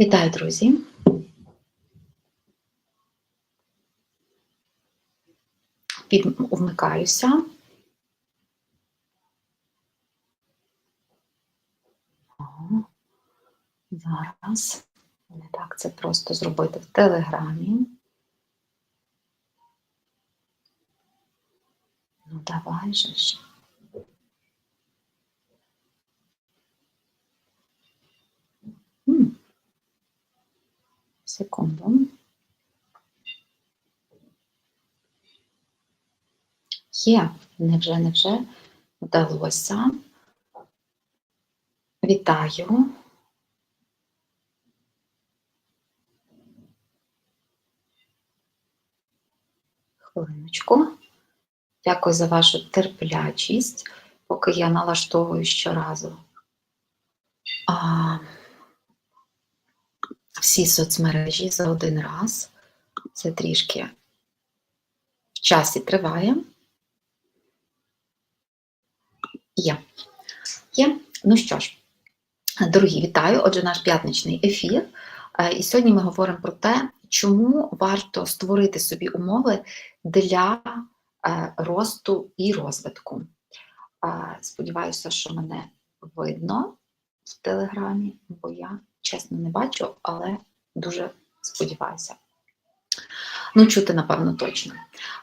Вітаю, друзі! Під... Вмикаюся. Зараз. Не так це просто зробити в Телеграмі. Ну, давай же ж. Секунду. Є, невже, невже вдалося. Вітаю. Хвилиночку. Дякую за вашу терплячість, поки я налаштовую щоразу. А, всі соцмережі за один раз. Це трішки в часі триває. Є. Є. Ну що ж, дорогі, вітаю. Отже, наш п'ятничний ефір. Е, І сьогодні ми говоримо про те, чому варто створити собі умови для е, росту і розвитку. Е, Сподіваюся, що мене видно в Телеграмі, бо я чесно не бачу, але дуже сподіваюся. Ну, чути, напевно, точно.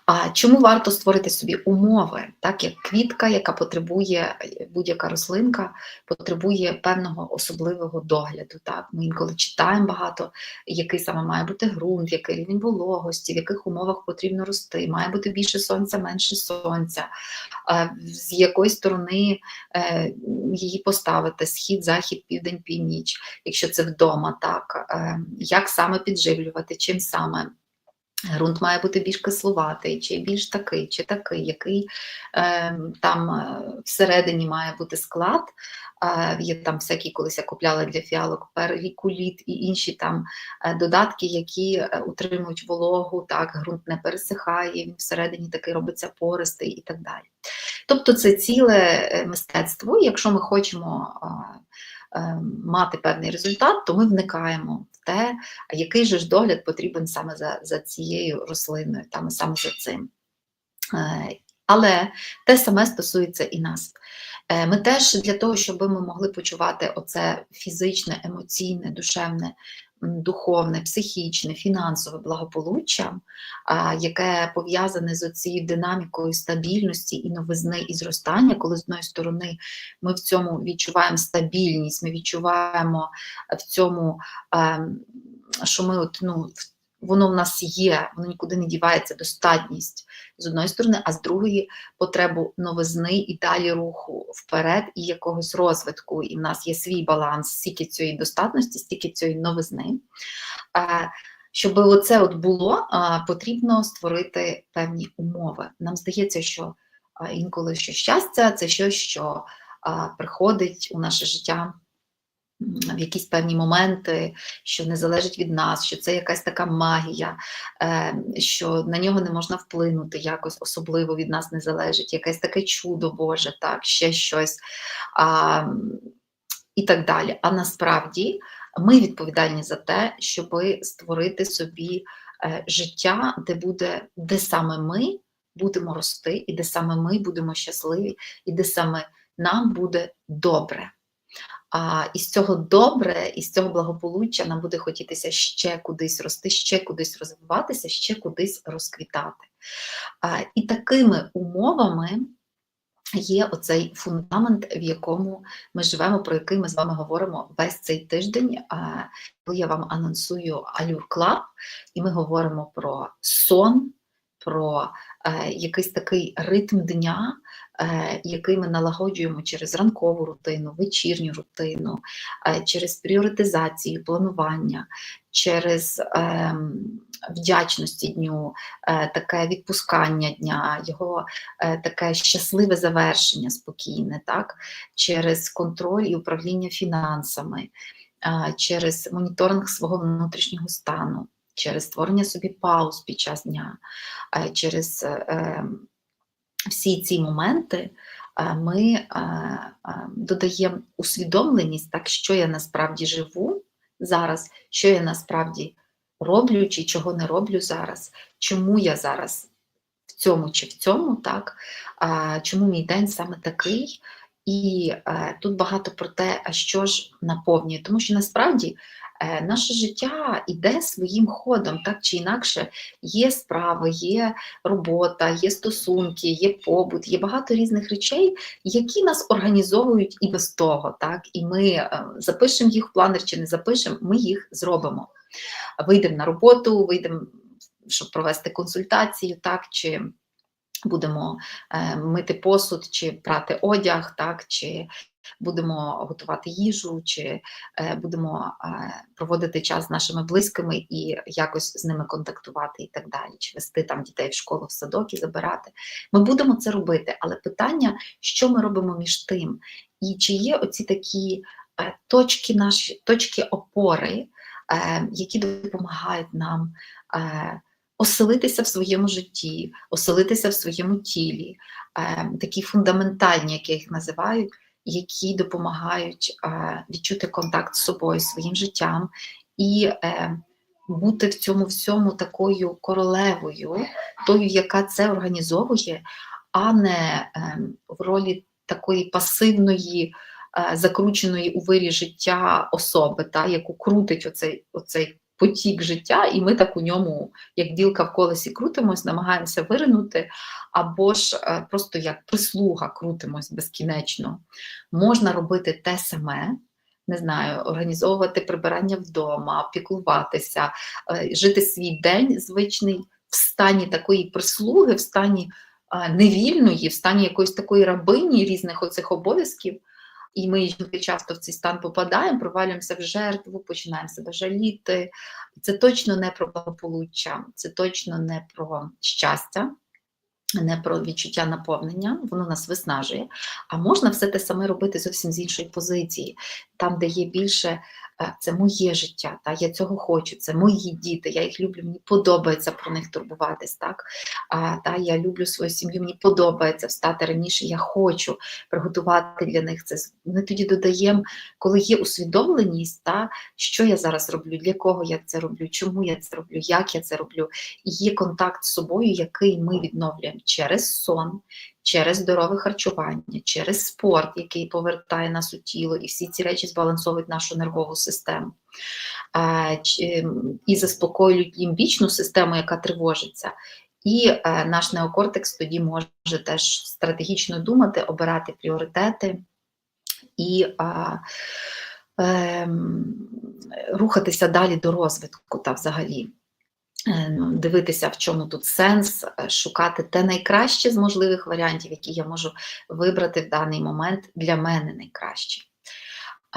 А чому варто створити собі умови, так як квітка, яка потребує, будь-яка рослинка, потребує певного особливого догляду. Так? Ми інколи читаємо багато, який саме має бути ґрунт, який рівень вологості, в яких умовах потрібно рости, має бути більше сонця, менше сонця, з якої сторони е, її поставити, схід, захід, південь, північ, якщо це вдома, так, е, як саме підживлювати, чим саме. Грунт має бути більш кислуватий, чи більш такий, чи такий, який е, там всередині має бути склад. Е, є там всякі, колись я купляла для фіалок перікуліт і інші там е, додатки, які е, утримують вологу, так, ґрунт не пересихає, він всередині такий робиться пористий і так далі. Тобто це ціле е, мистецтво, якщо ми хочемо. Е, е, Мати певний результат, то ми вникаємо в те, а який же ж догляд потрібен саме за за цією рослиною, там саме за цим. Е, але те саме стосується і нас. Е, Ми теж для того, щоб ми могли почувати оце фізичне, емоційне, душевне, духовне, психічне, фінансове благополуччя, яке пов'язане з цією динамікою стабільності і новизни і зростання, коли з одної сторони ми в цьому відчуваємо стабільність, ми відчуваємо в цьому, ем, що ми от, ну, в- воно в нас є, воно нікуди не дівається, достатність з одної сторони, а з другої потребу новизни і далі руху вперед і якогось розвитку. І в нас є свій баланс, стільки цієї достатності, стільки цієї новизни. Щоб оце от було, потрібно створити певні умови. Нам здається, що інколи що щастя це щось, що приходить у наше життя в якісь певні моменти, що не залежить від нас, що це якась така магія, е, що на нього не можна вплинути, якось особливо від нас не залежить, якесь таке чудо Боже, так, ще щось а, і так далі. А насправді ми відповідальні за те, щоб створити собі е, життя, де буде, де саме ми будемо рости, і де саме ми будемо щасливі, і де саме нам буде добре. А із цього добре, із цього благополуччя нам буде хотітися ще кудись рости, ще кудись розвиватися, ще кудись розквітати. А, і такими умовами є оцей фундамент, в якому ми живемо, про який ми з вами говоримо весь цей тиждень. А, коли я вам анонсую Allure Club, і ми говоримо про сон, про е, якийсь такий ритм дня, який ми налагоджуємо через ранкову рутину, вечірню рутину, е, через пріоритизацію, планування, через е, вдячності дню, е, таке відпускання дня, його е, таке щасливе завершення спокійне, так? через контроль і управління фінансами, е, через моніторинг свого внутрішнього стану. Через створення собі пауз під час дня, е, через е, всі ці моменти ми додаємо усвідомленість, так що я насправді живу, зараз, що я насправді роблю, чи чого не роблю зараз, чому я зараз в цьому чи в цьому, так, чому мій день саме такий. І е, тут багато про те, а що ж наповнює, тому що насправді наше життя йде своїм ходом, так чи інакше є справи, є робота, є стосунки, є побут, є багато різних речей, які нас організовують і без того. Так? І ми е, запишемо їх в планер чи не запишемо, ми їх зробимо. Вийдемо на роботу, вийдемо, щоб провести консультацію, так, чи будемо е, мити посуд, чи прати одяг, так, чи будемо готувати їжу, чи е, будемо е, проводити час з нашими близькими і якось з ними контактувати і так далі, чи вести там дітей в школу, в садок і забирати. Ми будемо це робити, але питання, що ми робимо між тим, і чи є оці такі е, точки, наші, точки опори, які допомагають нам. Оселитися в своєму житті, оселитися в своєму тілі, такі фундаментальні, як я їх називаю, які допомагають е, відчути контакт з собою, своїм життям і е, бути в цьому всьому такою королевою, тою, яка це організовує, а не е, в ролі такої пасивної, е, закрученої у вирі життя особи, та, яку крутить оцей, оцей потік життя, і ми так у ньому, як ділка в колесі, крутимось, намагаємося виринути, або ж е, просто як прислуга крутимось безкінечно. Можна робити те саме. Не знаю, організовувати прибирання вдома, піклуватися, е, жити свій день звичний в стані такої прислуги, в стані е, невільної, в стані якоїсь такої рабині різних оцих обов'язків. І ми жінки часто в цей стан попадаємо, провалюємося в жертву, починаємо себе жаліти. Це точно не про благополуччя, це точно не про щастя, не про відчуття наповнення, воно нас виснажує. А можна все те саме робити зовсім з іншої позиції, там, де є більше це моє життя, та я цього хочу, це мої діти, я їх люблю, мені подобається про них турбуватись. так, а, та Я люблю свою сім'ю, мені подобається встати раніше, я хочу приготувати для них це. Ми тоді додаємо, коли є усвідомленість, та, що я зараз роблю, для кого я це роблю, чому я це роблю, як я це роблю, і є контакт з собою, який ми відновлюємо через сон, через здорове харчування, через спорт, який повертає нас у тіло, і всі ці речі збалансовують нашу нервову систему. І заспокоюють лімбічну систему, яка тривожиться. І е, наш неокортекс тоді може теж стратегічно думати, обирати пріоритети і а, е, рухатися далі до розвитку та взагалі. Е, дивитися, в чому тут сенс, е, шукати те найкраще з можливих варіантів, які я можу вибрати в даний момент для мене найкраще.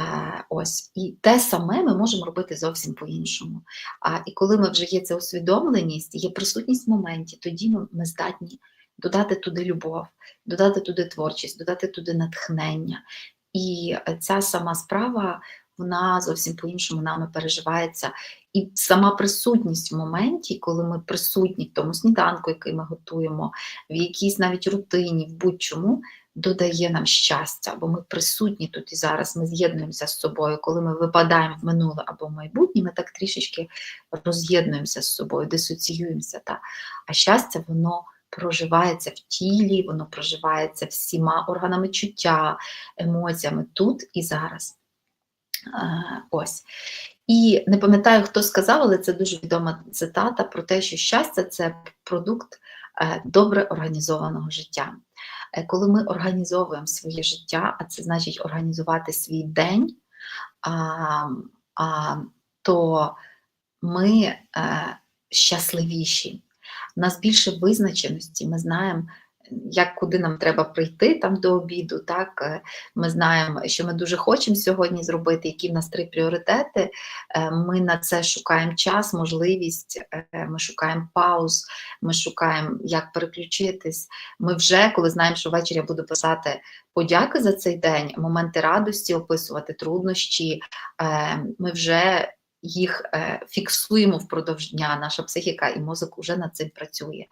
Е, ось, І те саме ми можемо робити зовсім по-іншому. А, І коли ми вже є ця усвідомленість, є присутність в моменті, тоді ми, ми здатні додати туди любов, додати туди творчість, додати туди натхнення. І ця сама справа вона зовсім по-іншому нами переживається. І сама присутність в моменті, коли ми присутні в тому сніданку, який ми готуємо, в якійсь навіть рутині, в будь-чому, додає нам щастя, бо ми присутні тут і зараз, ми з'єднуємося з собою. Коли ми випадаємо в минуле або в майбутнє, ми так трішечки роз'єднуємося з собою, дисоціюємося. Та? А щастя, воно. Проживається в тілі, воно проживається всіма органами чуття, емоціями тут і зараз. Ось. І не пам'ятаю, хто сказав, але це дуже відома цитата про те, що щастя це продукт е, добре організованого життя. Е, коли ми організовуємо своє життя, а це значить організувати свій день, то ми е, щасливіші. У нас більше визначеності, ми знаємо, як куди нам треба прийти там до обіду. Так е, Ми знаємо, що ми дуже хочемо сьогодні зробити, які в нас три пріоритети. Е, ми на це шукаємо час, можливість, е, ми шукаємо пауз, ми шукаємо, як переключитись. Ми вже, коли знаємо, що ввечері я буду писати подяки за цей день, моменти радості, описувати труднощі, ми вже їх е, фіксуємо впродовж дня, наша психіка і мозок вже над цим працює.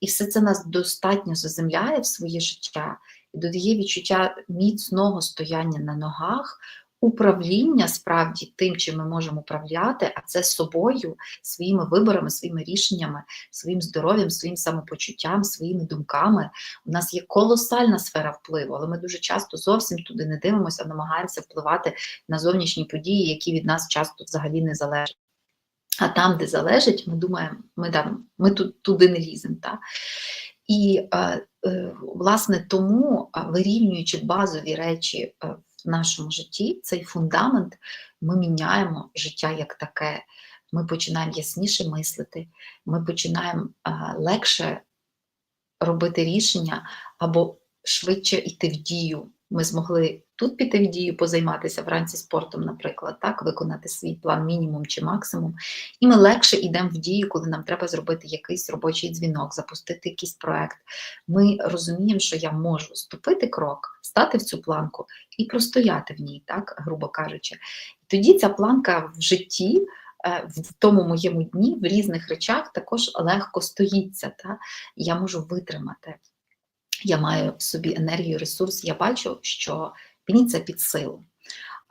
І все це нас достатньо заземляє в своє життя і додає відчуття міцного стояння на ногах управління справді тим, чим ми можемо управляти, а це собою, своїми виборами, своїми рішеннями, своїм здоров'ям, своїм самопочуттям, своїми думками. У нас є колосальна сфера впливу, але ми дуже часто зовсім туди не дивимося, намагаємося впливати на зовнішні події, які від нас часто взагалі не залежать. А там, де залежить, ми думаємо, ми там, ми тут туди не ліземо. І е, е, власне тому, вирівнюючи базові речі е, в нашому житті, цей фундамент, ми міняємо життя як таке. Ми починаємо ясніше мислити, ми починаємо легше робити рішення або швидше йти в дію. Ми змогли тут піти в дію, позайматися вранці спортом, наприклад, так, виконати свій план мінімум чи максимум. І ми легше йдемо в дію, коли нам треба зробити якийсь робочий дзвінок, запустити якийсь проект. Ми розуміємо, що я можу ступити крок, стати в цю планку і простояти в ній, так, грубо кажучи. тоді ця планка в житті. Е, в тому моєму дні в різних речах також легко стоїться. Та? Я можу витримати я маю в собі енергію, ресурс, я бачу, що мені це під силу.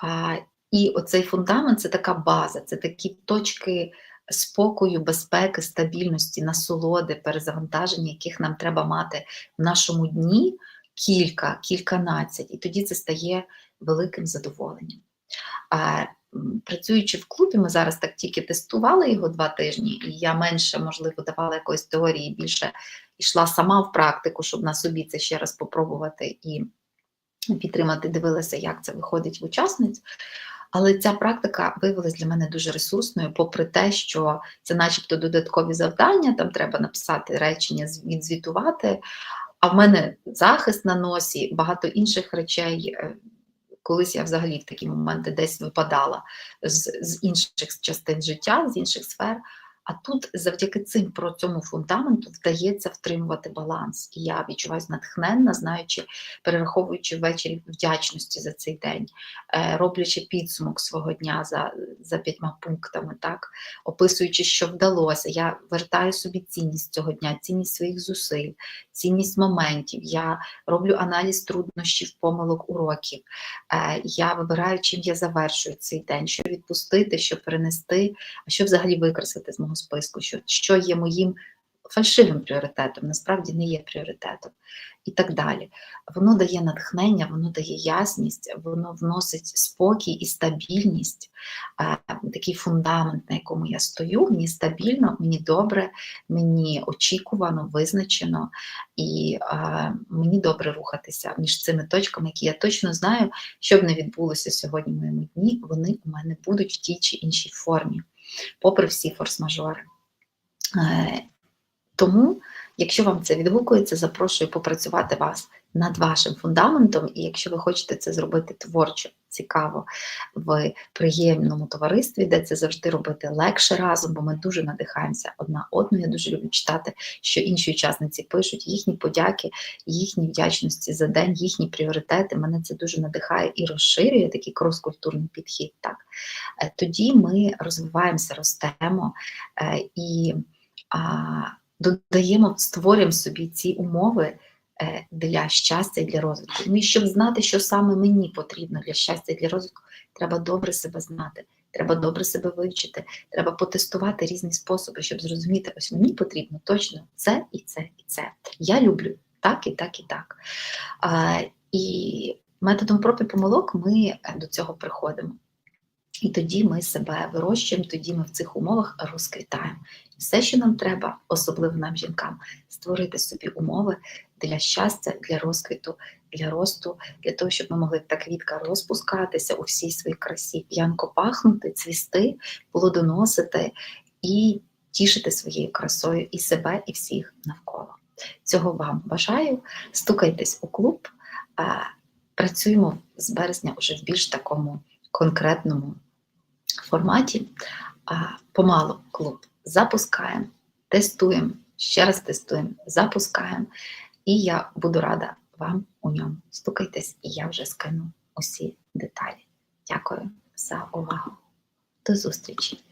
А, І оцей фундамент це така база, це такі точки спокою, безпеки, стабільності, насолоди, перезавантаження, яких нам треба мати в нашому дні кілька, кільканадцять, і тоді це стає великим задоволенням. А, Працюючи в клубі, ми зараз так тільки тестували його два тижні, і я менше, можливо, давала якоїсь теорії, більше йшла сама в практику, щоб на собі це ще раз попробувати і підтримати, дивилася, як це виходить в учасниць. Але ця практика виявилася для мене дуже ресурсною, попри те, що це, начебто, додаткові завдання, там треба написати речення, відзвітувати. А в мене захист на носі, багато інших речей. Е, колись я взагалі в такі моменти десь випадала з, з інших частин життя, з інших сфер. А тут завдяки цим про цьому фундаменту вдається втримувати баланс. І я відчуваюся натхненна, знаючи, перераховуючи ввечері вдячності за цей день, е, роблячи підсумок свого дня за за п'ятьма пунктами, так, описуючи, що вдалося. Я вертаю собі цінність цього дня, цінність своїх зусиль, цінність моментів. Я роблю аналіз труднощів, помилок уроків. Е, я вибираю, чим я завершую цей день, що відпустити, що перенести, а що взагалі викреслити з мого списку, що, що є моїм фальшивим пріоритетом, насправді не є пріоритетом і так далі. Воно дає натхнення, воно дає ясність, воно вносить спокій і стабільність, такий фундамент, на якому я стою. Мені стабільно, мені добре, мені очікувано, визначено, і мені добре рухатися між цими точками, які я точно знаю, що б не відбулося сьогодні в моєму дні, вони у мене будуть в тій чи іншій формі, попри всі форс-мажори. Е, тому, якщо вам це відгукується, запрошую попрацювати вас над вашим фундаментом, і якщо ви хочете це зробити творчо, цікаво в приємному товаристві, де це завжди робити легше разом, бо ми дуже надихаємося одна одну. Я дуже люблю читати, що інші учасниці пишуть їхні подяки, їхні вдячності за день, їхні пріоритети. Мене це дуже надихає і розширює такий крос-культурний підхід. Так? Е, тоді ми розвиваємося, ростемо е, і додаємо, створюємо собі ці умови для щастя і для розвитку. Ну і щоб знати, що саме мені потрібно для щастя і для розвитку, треба добре себе знати, треба добре себе вивчити, треба потестувати різні способи, щоб зрозуміти, ось мені потрібно точно це і це і це. Я люблю так і так і так. А, І методом проб і помилок ми до цього приходимо. І тоді ми себе вирощуємо, тоді ми в цих умовах розквітаємо. Все, що нам треба, особливо нам, жінкам, створити собі умови для щастя, для розквіту, для росту, для того, щоб ми могли та квітка розпускатися у всій своїй красі, п'янко пахнути, цвісти, плодоносити і тішити своєю красою і себе, і всіх навколо. Цього вам бажаю. Стукайтесь у клуб, працюємо з березня вже в більш такому конкретному форматі. Помалу клуб запускаємо, тестуємо, ще раз тестуємо, запускаємо. І я буду рада вам у ньому. Стукайтесь, і я вже скину усі деталі. Дякую за увагу. До зустрічі!